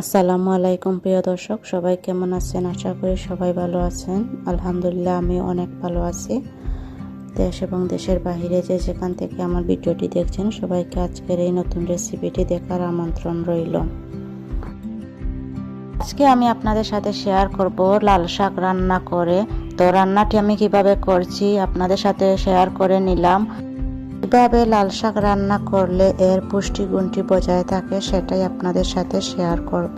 আসসালামু আলাইকুম, প্রিয় দর্শক। সবাই কেমন আছেন? আশা করি সবাই ভালো আছেন। আলহামদুলিল্লাহ আমি অনেক ভালো আছি। দেশ এবং দেশের বাহিরে যে যেখান থেকে আমার ভিডিওটি দেখছেন, সবাইকে আজকের এই নতুন রেসিপিটি দেখার আমন্ত্রণ রইল। আজকে আমি আপনাদের সাথে শেয়ার করব লাল শাক রান্না করে। তো রান্নাটি আমি কীভাবে করছি আপনাদের সাথে শেয়ার করে নিলাম। কীভাবে লাল শাক রান্না করলে এর পুষ্টিগুণটি বজায় থাকে, সেটাই আপনাদের সাথে শেয়ার করব।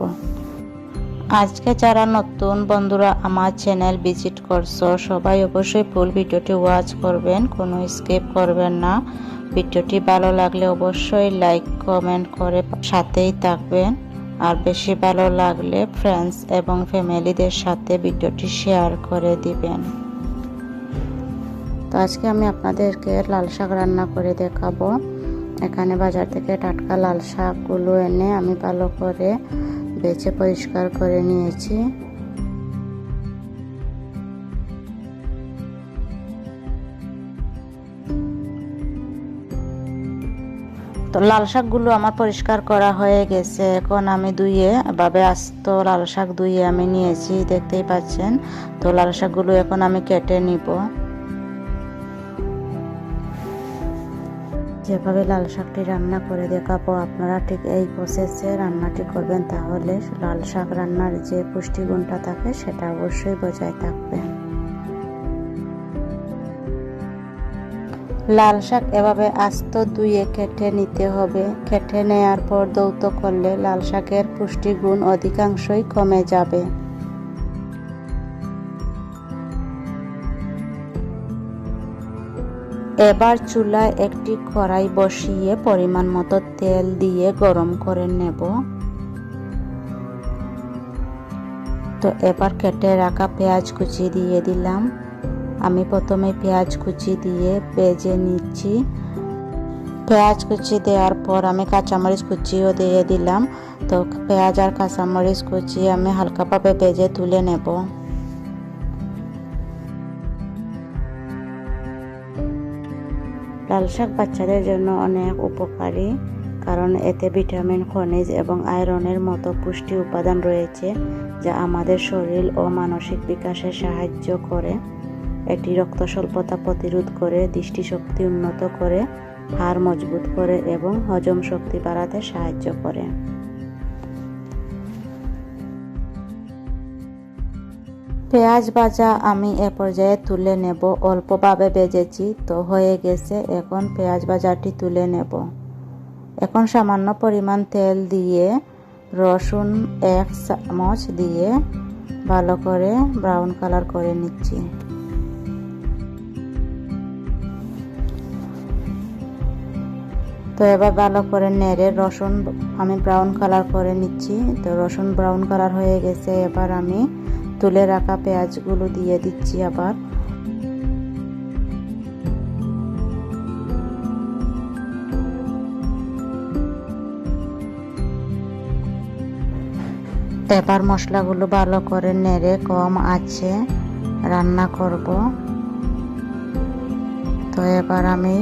আজকে যারা নতুন বন্ধুরা আমার চ্যানেল ভিজিট করছ, সবাই অবশ্যই ফুল ভিডিওটি ওয়াচ করবেন, কোনো স্কিপ করবেন না। ভিডিওটি ভালো লাগলে অবশ্যই লাইক কমেন্ট করে সাথেই থাকবেন। আর বেশি ভালো লাগলে ফ্রেন্ডস এবং ফ্যামিলিদের সাথে ভিডিওটি শেয়ার করে দিবেন। তো আজকে আমি আপনাদেরকে লাল শাক রান্না করে দেখাবো। এখানে বাজার থেকে টাটকা লাল শাকগুলো এনে আমি ভালো করে বেছে পরিষ্কার করে নিয়েছি। তো লাল শাকগুলো আমার পরিষ্কার করা হয়ে গেছে। এখন আমি ধুয়ে, এভাবে আস্ত লাল শাক ধুয়ে আমি নিয়েছি, দেখতেই পাচ্ছেন। তো লাল শাকগুলো এখন আমি কেটে নিব। যেভাবে লাল শাকটি রান্না করে দেখাবো, আপনারা ঠিক এই প্রসেসে রান্নাটি করবেন। তাহলে লাল শাক রান্নার যে পুষ্টিগুণটা থাকে, সেটা অবশ্যই বজায় থাকবে। লাল শাক এভাবে আস্ত ধুয়ে কেটে নিতে হবে। কেটে নেয়ার পর দৌত করলে লাল শাকের পুষ্টিগুণ অধিকাংশই কমে যাবে। এবার চুলায় একটি কড়াই বসিয়ে পরিমাণ মতো তেল দিয়ে গরম করে নেব। তো এবার কেটে রাখা পেঁয়াজ কুচি দিয়ে দিলাম। আমি প্রথমে পেঁয়াজ কুচি দিয়ে ভেজে নিচ্ছি। পেঁয়াজ কুচি দেওয়ার পর আমি কাঁচামরিচ কুচিও দিয়ে দিলাম। তো পেঁয়াজ আর কাঁচামরিচ কুচি আমি হালকাভাবে ভেজে তুলে নেব। লাল শাক বাচ্চাদের জন্য অনেক উপকারী, কারণ এতে ভিটামিন, খনিজ এবং আয়রনের মতো পুষ্টি উপাদান রয়েছে যা আমাদের শরীর ও মানসিক বিকাশে সাহায্য করে। এটি রক্ত স্বল্পতা প্রতিরোধ করে, দৃষ্টিশক্তি উন্নত করে, হাড় মজবুত করে এবং হজম শক্তি বাড়াতে সাহায্য করে। পেঁয়াজ ভাজা আমি এ পর্যায়ে তুলে নেব। অল্পভাবে বেজেছি তো হয়ে গেছে। এখন পেঁয়াজ ভাজাটি তুলে নেব। এখন সামান্য পরিমাণ তেল দিয়ে, রসুন এক চামচ দিয়ে ভালো করে ব্রাউন কালার করে নিচ্ছি। তো এবার ভালো করে নেড়ে রসুন আমি ব্রাউন কালার করে নিচ্ছি। তো রসুন ব্রাউন কালার হয়ে গেছে। এবার আমি তুলে রাখা পেঁয়াজগুলো দিয়ে দিচ্ছি আবার। এবার মশলাগুলো ভালো করে নেড়ে কম আছে রান্না করব। তো এবার আমি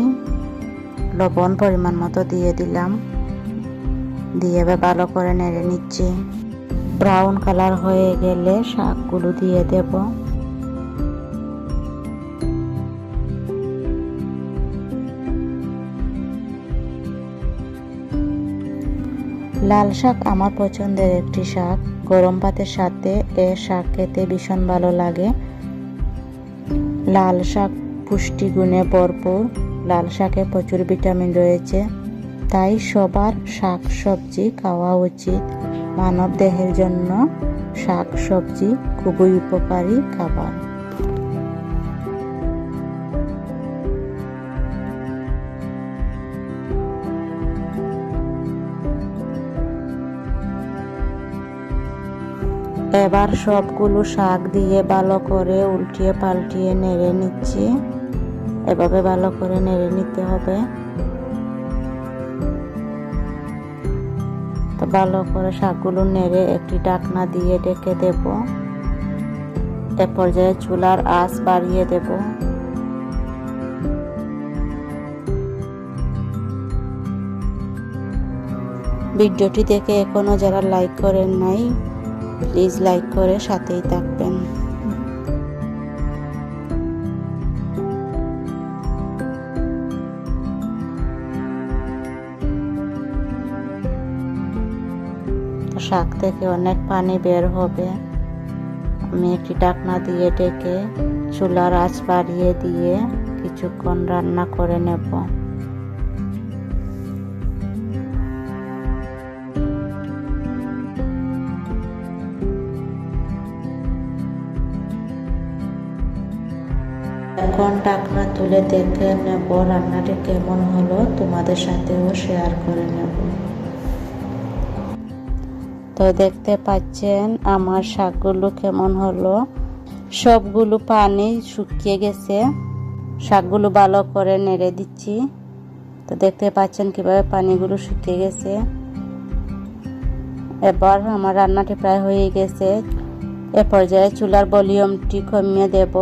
লবণ পরিমাণ মতো দিয়ে দিলাম। দিয়ে ভালো করে নেড়ে নিচ্ছি। ব্রাউন কালার হয়ে গেলে শাকগুলো দিয়ে দেব। লাল শাক আমার পছন্দের একটি শাক। গরম ভাতের সাথে এ শাক খেতে ভীষণ ভালো লাগে। লাল শাক পুষ্টিগুণে ভরপুর। লাল শাকে প্রচুর ভিটামিন রয়েছে। তাই সবার শাক সবজি খাওয়া উচিত। মানব দেহের জন্য শাক সবজি খুবই উপকারী খাবার। এবার সবগুলো শাক দিয়ে ভালো করে উল্টিয়ে পাল্টিয়ে নেড়ে নিচ্ছি। এভাবে ভালো করে নেড়ে নিতে হবে। ভালো করে শাকগুলো নেড়ে একটি ডাকনা দিয়ে ডেকে দেব। এ পর্যায়ে চুলার আঁচ বাড়িয়ে দেব। ভিডিওটি দেখে এখনও যারা লাইক করেন নাই প্লিজ লাইক করে সাথেই থাকবেন। শাক থেকে অনেক পানি বের হবে। আমি একটি ডাকনা দিয়ে ডেকে চুলার আঁচ বাড়িয়ে দিয়ে কিছুক্ষণ রান্না করে নেব। এখন ডাকনা তুলে দেখে নেব রান্নাটি কেমন হলো। তোমাদের সাথেও শেয়ার করে নেব। তো দেখতে পাচ্ছেন আমার শাকগুলো কেমন হলো। সবগুলো পানি শুকিয়ে গেছে। শাকগুলো ভালো করে নেড়ে দিচ্ছি। তো দেখতে পাচ্ছেন কীভাবে পানিগুলো শুকিয়ে গেছে। এবার আমার রান্নাটি প্রায় হয়ে গেছে। এ পর্যায়ে চুলার ভলিউমটি কমিয়ে দেব।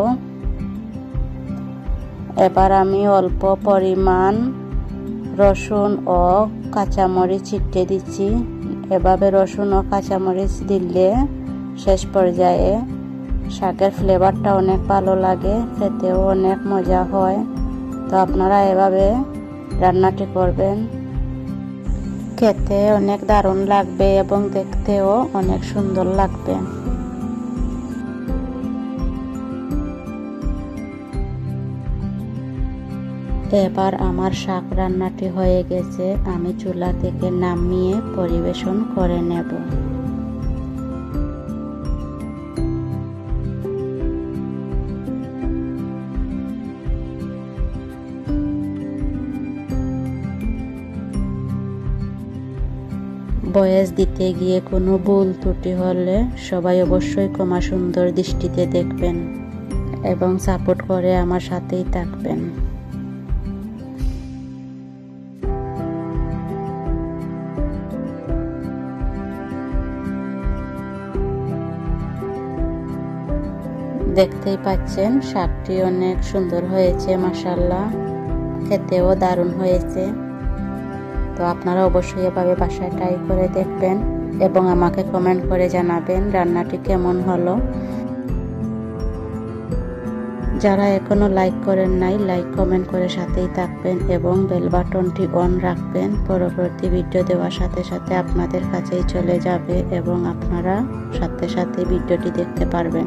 এবার আমি অল্প পরিমাণ রসুন ও কাঁচামরিচ ছিটে দিচ্ছি। এভাবে রসুন ও কাঁচামরিচ দিলে শেষ পর্যায়ে শাকের ফ্লেভারটা অনেক ভালো লাগে, খেতেও অনেক মজা হয়। তো আপনারা এভাবে রান্নাটি করবেন। খেতে অনেক দারুণ লাগবে এবং দেখতেও অনেক সুন্দর লাগবে। এবার আমার শাক রান্নাটি হয়ে গেছে, আমি চুলা থেকে নামিয়ে পরিবেশন করে নেব। বয়স দিতে গিয়ে কোনো ভুল ত্রুটি হলে সবাই অবশ্যই ক্ষমা সুন্দর দৃষ্টিতে দেখবেন এবং সাপোর্ট করে আমার সাথেই থাকবেন। দেখতেই পাচ্ছেন, শাকটি অনেক সুন্দর হয়েছে মাসাল্লাহ খেতেও দারুণ হয়েছে। তো আপনারা অবশ্যই এভাবে বাসায় ট্রাই করে দেখবেন এবং আমাকে কমেন্ট করে জানাবেন রান্নাটি কেমন হলো। যারা এখনও লাইক করেন নাই লাইক কমেন্ট করে সাথেই থাকবেন এবং বেল বাটনটি অন রাখবেন। পরবর্তী ভিডিও দেওয়ার সাথে সাথে আপনাদের কাছেই চলে যাবে এবং আপনারা সাথে সাথে ভিডিওটি দেখতে পারবেন।